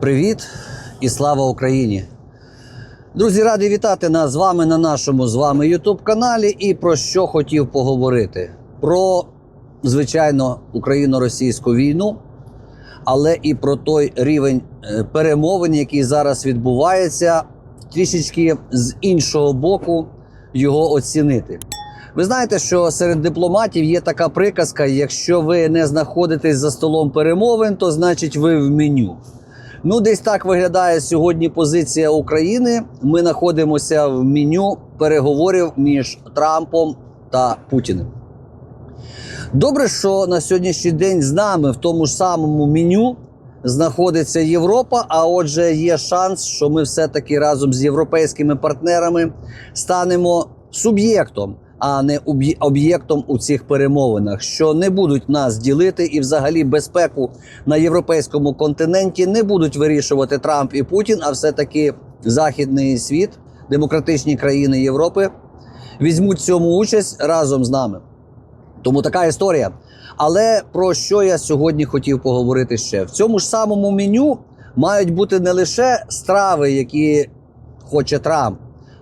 Привіт і слава Україні! Друзі, радий вітати нас з вами на нашому з вами YouTube каналі. І про що хотів поговорити? Про, звичайно, україно-російську війну, але і про той рівень е, перемовин, який зараз відбувається, трішечки з іншого боку його оцінити. Ви знаєте, що серед дипломатів є така приказка: якщо ви не знаходитесь за столом перемовин, то значить ви в меню. Ну, десь так виглядає сьогодні позиція України. Ми знаходимося в меню переговорів між Трампом та Путіним. Добре, що на сьогоднішній день з нами в тому ж самому меню знаходиться Європа. А отже, є шанс, що ми все-таки разом з європейськими партнерами станемо суб'єктом, а не об'єктом у цих перемовинах, що не будуть нас ділити, і взагалі безпеку на європейському континенті не будуть вирішувати Трамп і Путін, а все-таки західний світ, демократичні країни Європи візьмуть цьому участь разом з нами. Тому така історія. Але про що я сьогодні хотів поговорити ще? В цьому ж самому меню мають бути не лише страви, які хоче Трамп,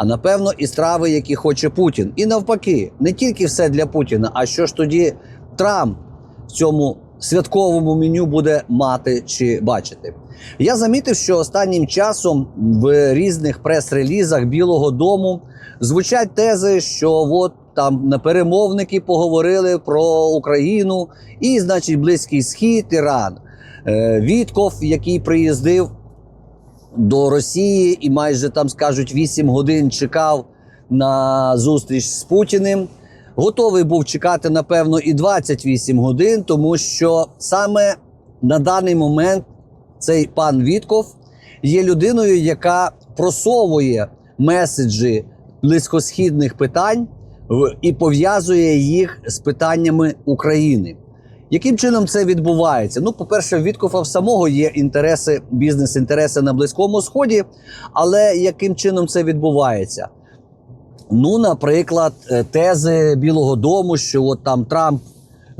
а напевно і страви, які хоче Путін. І навпаки, не тільки все для Путіна, а що ж тоді Трамп в цьому святковому меню буде мати чи бачити. Я замітив, що останнім часом в різних прес-релізах Білого Дому звучать тези, що от там на перемовники поговорили про Україну і, значить, Близький Схід, Іран. Е, Вітков, який приїздив до Росії і майже там скажуть 8 годин чекав на зустріч з Путіним. Готовий був чекати, напевно, і 28 годин, тому що саме на даний момент цей пан Вітков є людиною, яка просовує меседжі близькосхідних питань і пов'язує їх з питаннями України. Яким чином це відбувається? Ну, по-перше, в Віткофа в самого є інтереси, бізнес-інтереси на Близькому Сході, але яким чином це відбувається? Ну, наприклад, е, тези Білого Дому, що от там Трамп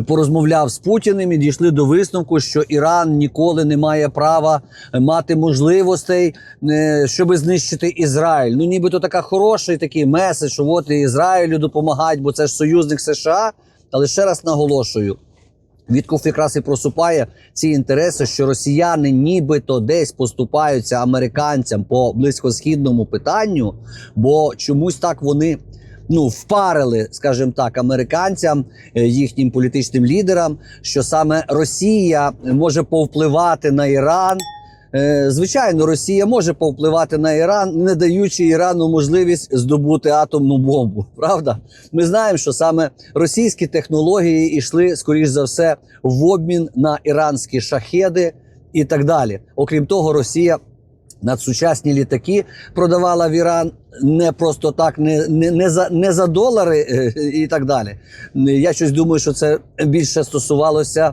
порозмовляв з Путіним і дійшли до висновку, що Іран ніколи не має права мати можливостей, е, щоб знищити Ізраїль. Ну, нібито така хороший такий меседж, що от Ізраїлю допомагають, бо це ж союзник США. Але ще раз наголошую. Вітков якраз і просупає ці інтереси, що росіяни нібито десь поступаються американцям по близькосхідному питанню, бо чомусь так вони ну впарили, скажімо так, американцям, е, їхнім політичним лідерам, що саме Росія може повпливати на Іран. Е, Звичайно, Росія може повпливати на Іран, не даючи Ірану можливість здобути атомну бомбу. Правда, ми знаємо, що саме російські технології йшли, скоріш за все, в обмін на іранські шахеди і так далі. Окрім того, Росія надсучасні літаки продавала в Іран не просто так, не, не, не, за, не за долари е, і так далі. Я щось думаю, що це більше стосувалося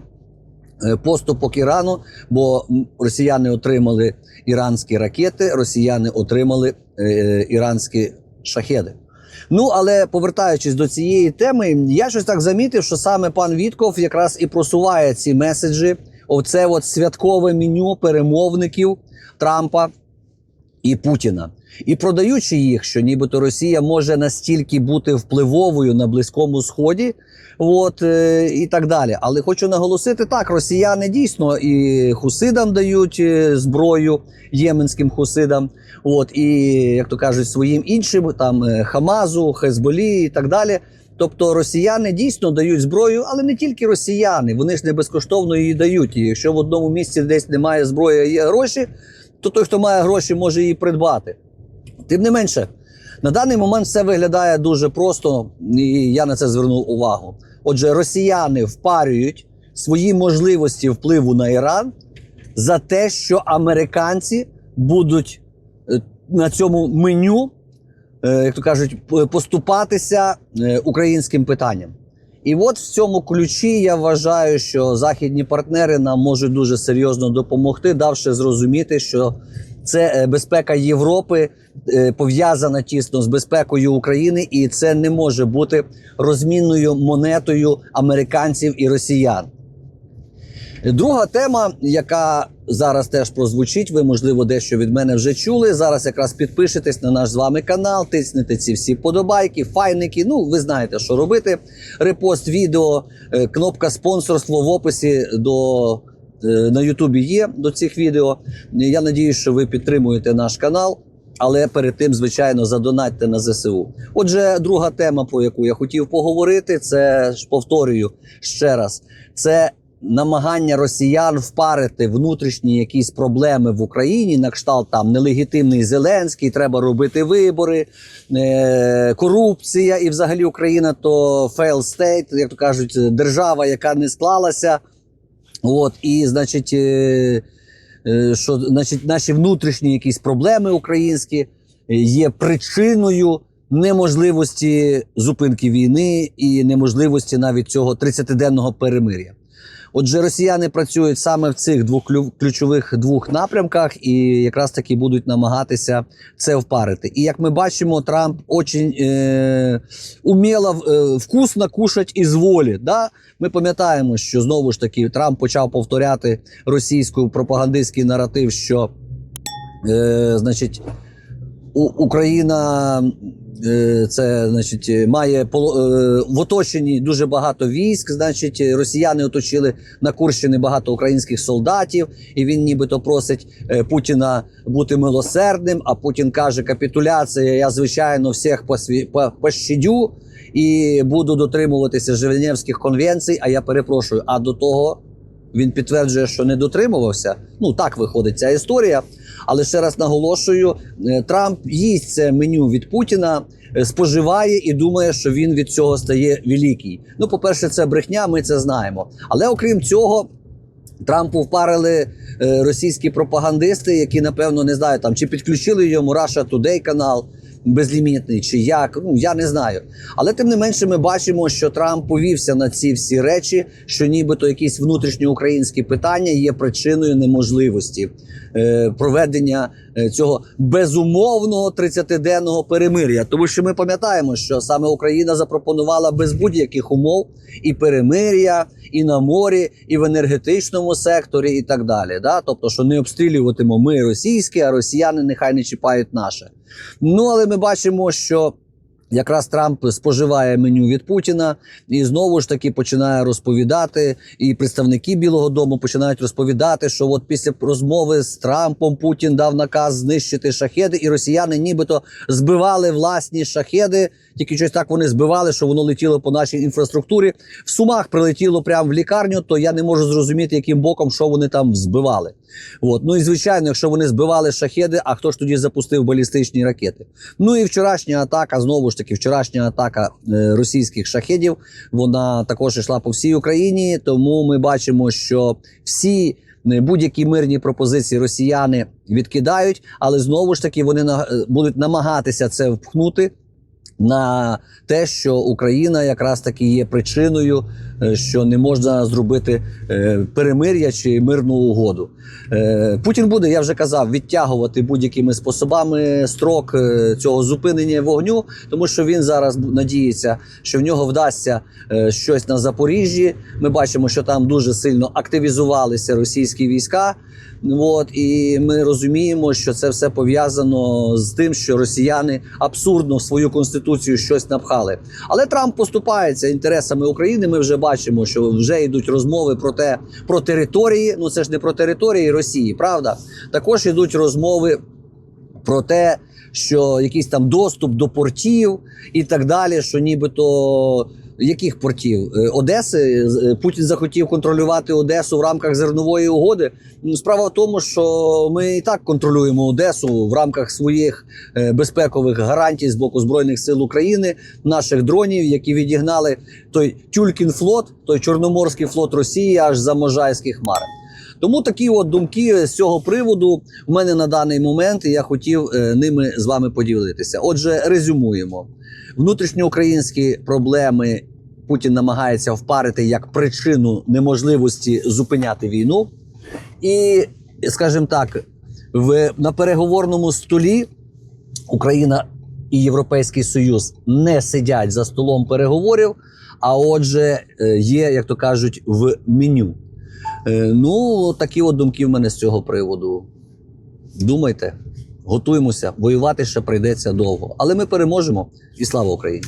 поступок Ірану, бо росіяни отримали іранські ракети, росіяни отримали е, іранські шахеди. Ну, але повертаючись до цієї теми, я щось так замітив, що саме пан Вітков якраз і просуває ці меседжі. Оце от святкове меню перемовників Трампа і Путіна. І продаючи їх, що нібито Росія може настільки бути впливовою на Близькому Сході, от е, і так далі. Але хочу наголосити так: росіяни дійсно і хусидам дають е, зброю єменським хусидам, от і як то кажуть, своїм іншим там е, Хамазу, Хезболі і так далі. Тобто росіяни дійсно дають зброю, але не тільки росіяни, вони ж не безкоштовно її дають. І якщо в одному місці десь немає зброї, є гроші, то той, хто має гроші, може її придбати. Тим не менше, на даний момент все виглядає дуже просто, і я на це звернув увагу. Отже, росіяни впарюють свої можливості впливу на Іран за те, що американці будуть е, на цьому меню, е, як то кажуть, поступатися е, українським питанням. І от в цьому ключі я вважаю, що західні партнери нам можуть дуже серйозно допомогти, давши зрозуміти, що це е, безпека Європи е, пов'язана тісно з безпекою України, і це не може бути розмінною монетою американців і росіян. Друга тема, яка зараз теж прозвучить, ви, можливо, дещо від мене вже чули. Зараз якраз підпишетесь на наш з вами канал, тиснете ці всі подобайки, файники. Ну, ви знаєте, що робити. Репост відео, е, кнопка спонсорство в описі до. е, На Ютубі є до цих відео. Я надіюсь, що ви підтримуєте наш канал, але перед тим, звичайно, задонатьте на ЗСУ. Отже, друга тема, про яку я хотів поговорити, це ж повторюю ще раз: це намагання росіян впарити внутрішні якісь проблеми в Україні, на кшталт там нелегітимний Зеленський, треба робити вибори, е- корупція, і взагалі Україна то fail state, як то кажуть, держава, яка не склалася. От, і, значить, е- е, що значить, наші внутрішні якісь проблеми українські е, є причиною неможливості зупинки війни і неможливості навіть цього 30-денного перемир'я. Отже, росіяни працюють саме в цих двох ключових двох напрямках і якраз таки будуть намагатися це впарити. І як ми бачимо, Трамп очень е, уміло е, вкусно кушать із волі. Да? Ми пам'ятаємо, що знову ж таки Трамп почав повторяти російську пропагандистський наратив, що е, значить. Україна це значить е, має е, в оточенні дуже багато військ. Значить, е, росіяни оточили на Курщини багато українських солдатів, і він нібито просить е, Путіна бути милосердним. А Путін каже: капітуляція. Я звичайно всіх пощадю і буду дотримуватися Женевських конвенцій. А я перепрошую. А до того він підтверджує, що не дотримувався. Ну так виходить ця історія. Але ще раз наголошую: е, Трамп їсть це меню від Путіна, е, споживає і думає, що він від цього стає великий. Ну, по-перше, це брехня, ми це знаємо. Але окрім цього. Трампу впарили е, російські пропагандисти, які напевно не знаю там чи підключили йому Russia Today канал безлімітний, чи як. Ну я не знаю. Але тим не менше, ми бачимо, що Трамп повівся на ці всі речі, що нібито якісь внутрішньоукраїнські питання є причиною неможливості е, проведення е, цього безумовного 30-денного перемир'я. Тому що ми пам'ятаємо, що саме Україна запропонувала без будь-яких умов і перемир'я, і на морі, і в енергетичному секторі, і так далі. Да? Тобто, що не обстрілюватимо ми російське, а росіяни нехай не чіпають наше. Ну але ми бачимо, що. Якраз Трамп споживає меню від Путіна і знову ж таки починає розповідати, і представники Білого Дому починають розповідати, що от після розмови з Трампом Путін дав наказ знищити шахеди, і росіяни нібито збивали власні шахеди. Тільки щось так вони збивали, що воно летіло по нашій інфраструктурі. В сумах прилетіло прямо в лікарню, то я не можу зрозуміти, яким боком що вони там збивали. От. Ну і звичайно, якщо вони збивали шахеди, а хто ж тоді запустив балістичні ракети? Ну і вчорашня атака, знову ж таки, вчорашня атака е, російських шахедів, вона також йшла по всій Україні. Тому ми бачимо, що всі. е, Будь-які мирні пропозиції росіяни відкидають, але знову ж таки вони е, будуть намагатися це впхнути на те, що Україна якраз таки є причиною, що не можна зробити е, перемир'я чи мирну угоду. Е, Путін буде, я вже казав, відтягувати будь-якими способами строк е, цього зупинення вогню, тому що він зараз надіється, що в нього вдасться е, щось на Запоріжжі. Ми бачимо, що там дуже сильно активізувалися російські війська. От і ми розуміємо, що це все пов'язано з тим, що росіяни абсурдно в свою конституцію щось напхали. Але Трамп поступається інтересами України. Ми вже бачимо, що вже йдуть розмови про те, про території. Ну це ж не про території Росії, правда? Також йдуть розмови про те, що якийсь там доступ до портів і так далі, що нібито. Яких портів Е, Одеси е, Путін захотів контролювати Одесу в рамках зернової угоди. Ну, справа в тому, що ми і так контролюємо Одесу в рамках своїх е, безпекових гарантій з боку збройних сил України, наших дронів, які відігнали той Тюлькін флот, той Чорноморський флот Росії, аж за Можайських хмари. Тому такі от думки з цього приводу в мене на даний момент, і я хотів е, ними з вами поділитися. Отже, резюмуємо: внутрішньоукраїнські проблеми Путін намагається впарити як причину неможливості зупиняти війну. І, скажімо так, в, на переговорному столі Україна і Європейський Союз не сидять за столом переговорів, а отже, е, є, як то кажуть, в меню. Е, ну, такі от думки в мене з цього приводу. Думайте, готуємося, воювати ще прийдеться довго. Але ми переможемо і слава Україні!